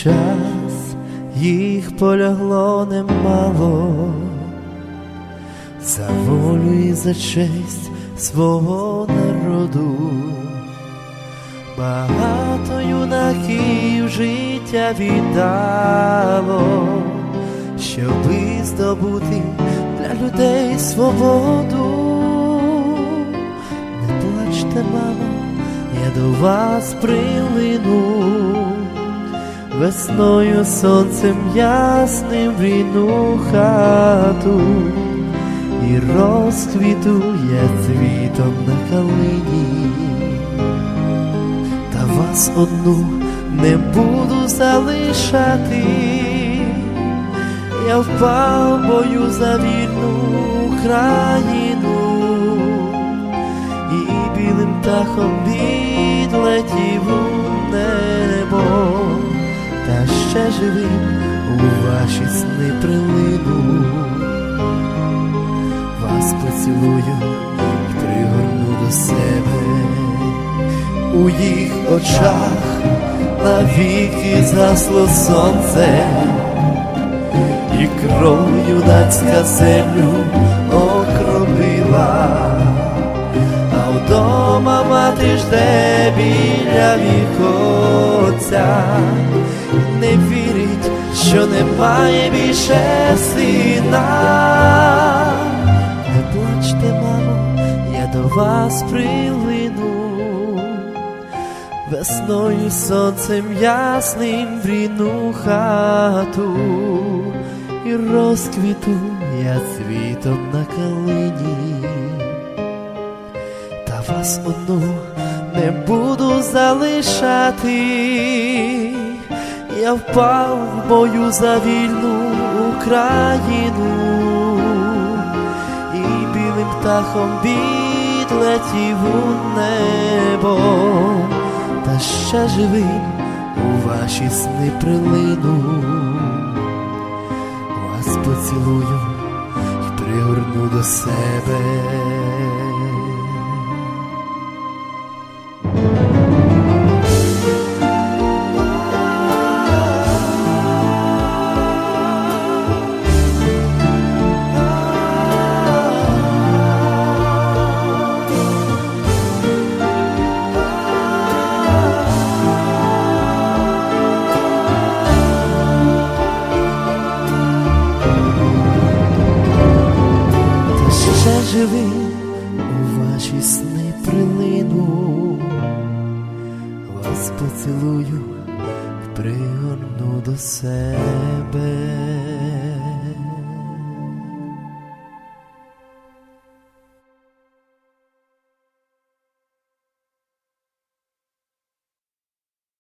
час їх полягло немало за волю і за честь свого народу. Багато юнаків життя віддало, щоби здобути для людей свободу. Не плачте, мамо, я до вас прилину, весною сонцем ясним в рідну хату, і розквітує цвітом на калині та вас одну не буду залишати. Я впав бою за вільну Україну і білим птахом відлетів ще живим у ваші сни прилину. Вас поцілую і пригорну до себе. У їх очах навіки засло сонце, і кров юнацька землю окропила, а вдома мати жде біля вікоця, не вірить, що немає більше сина. Не плачте, мамо, я до вас прилину. Весною сонцем ясним в рідну хату, і розквіту я цвітом на калині, та вас одну не буду залишати, я впав в бою за вільну Україну, і білим птахом відлетів у небо та ще живим у ваші сни прилину. Вас поцілую і пригорну до себе. Ще у ваші сни прилину. Вас поцілую пригорну до себе.